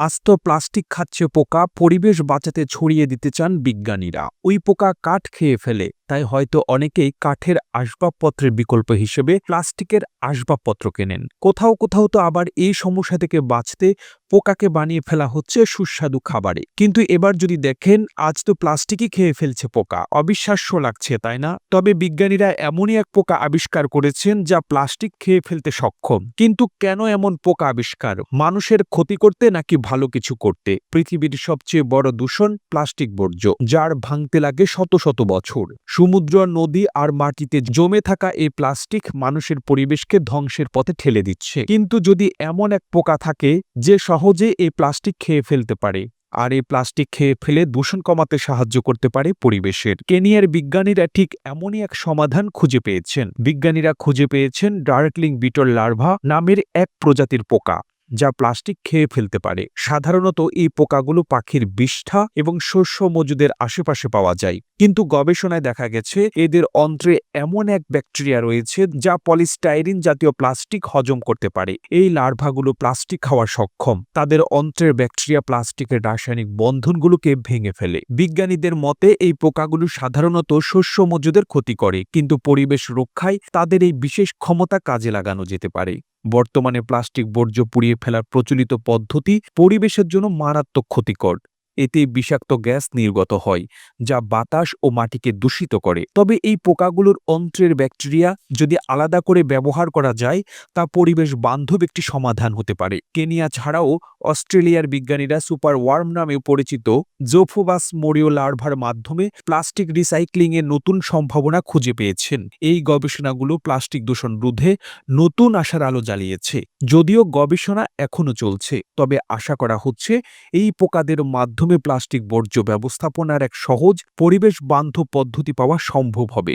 আস্ত প্লাস্টিক খাচ্ছে পোকা, পরিবেশ বাঁচাতে ছড়িয়ে দিতে চান বিজ্ঞানীরা। ওই পোকা কাঠ খেয়ে ফেলে। তাই হয়তো অনেকেই কাঠের আসবাবপত্রের বিকল্প হিসেবে প্লাস্টিকের আসবাবপত্র কেনেন। কোথাও কোথাও তো আবার এই সমস্যা থেকে বাঁচতে পোকাকে বানিয়ে ফেলা হচ্ছে সুস্বাদু খাবারে। কিন্তু এবার যদি দেখেন, আজ তো প্লাস্টিকই খেয়ে ফেলছে পোকা। অবিশ্বাস্য লাগছে, তাই না? তবে বিজ্ঞানীরা এমনই এক পোকা আবিষ্কার করেছেন যা প্লাস্টিক খেয়ে ফেলতে সক্ষম। কিন্তু কেন এমন পোকা আবিষ্কার? মানুষের ক্ষতি করতে নাকি ভালো কিছু করতে? পৃথিবীর সবচেয়ে বড় দূষণ প্লাস্টিক বর্জ্য, যার ভাঙতে লাগে শত শত বছর। সমুদ্র, নদী আর মাটিতে জমে থাকা এই প্লাস্টিক মানুষের পরিবেশকে ধ্বংসের পথে ঠেলে দিচ্ছে। কিন্তু যদি এমন এক পোকা থাকে যে সহজে এই প্লাস্টিক খেয়ে ফেলতে পারে, আর এই প্লাস্টিক খেয়ে ফেলে দূষণ কমাতে সাহায্য করতে পারে পরিবেশের। কেনিয়ার বিজ্ঞানীরা ঠিক এমনই এক সমাধান খুঁজে পেয়েছেন। বিজ্ঞানীরা খুঁজে পেয়েছেন ডার্কলিং বিটল লার্ভা নামের এক প্রজাতির পোকা। যা প্লাস্টিক খেয়ে ফেলতে পারে। সাধারণত এই পোকাগুলো পাখির বিষ্ঠা এবং শস্য মজুদের আশেপাশে পাওয়া যায়। কিন্তু গবেষণায় দেখা গেছে, এদের অন্ত্রে এমন এক ব্যাকটেরিয়া রয়েছে যা পলিস্টাইরিন জাতীয় প্লাস্টিক হজম করতে পারে। এই লার্ভাগুলো প্লাস্টিক খাওয়া সক্ষম। তাদের অন্ত্রের ব্যাকটেরিয়া প্লাস্টিকের রাসায়নিক বন্ধনগুলোকে ভেঙে ফেলে। বিজ্ঞানীদের মতে, এই পোকাগুলো সাধারণত শস্য মজুদের ক্ষতি করে, কিন্তু পরিবেশ রক্ষায় তাদের এই বিশেষ ক্ষমতা কাজে লাগানো যেতে পারে। বর্তমানে প্লাস্টিক বর্জ্য পুড়িয়ে ফেলার প্রচলিত পদ্ধতি পরিবেশের জন্য মারাত্মক ক্ষতিকর। এতে বিষাক্ত গ্যাস নির্গত হয়, যা বাতাস ও মাটিকে দূষিত করে। তবে এই পোকাগুলোর অন্ত্রের ব্যাকটেরিয়া যদি আলাদা করে ব্যবহার করা যায়, তা পরিবেশ বান্ধব একটি সমাধান হতে পারে। কেনিয়া ছাড়াও অস্ট্রেলিয়ার বিজ্ঞানীরা সুপার ওয়ার্ম নামে পরিচিত জোফোবাস মোরিও লার্ভার মাধ্যমে প্লাস্টিক রিসাইক্লিংয়ের নতুন সম্ভাবনা খুঁজে পেয়েছেন। এই গবেষণাগুলো প্লাস্টিক দূষণ রোধে নতুন আশার আলো জ্বালিয়েছে। যদিও গবেষণা এখনও চলছে, তবে আশা করা হচ্ছে এই পোকাদের মাধ্যমে প্লাস্টিক বর্জ্য ব্যবস্থাপনার এক সহজ পরিবেশ বান্ধব পদ্ধতি পাওয়া সম্ভব হবে।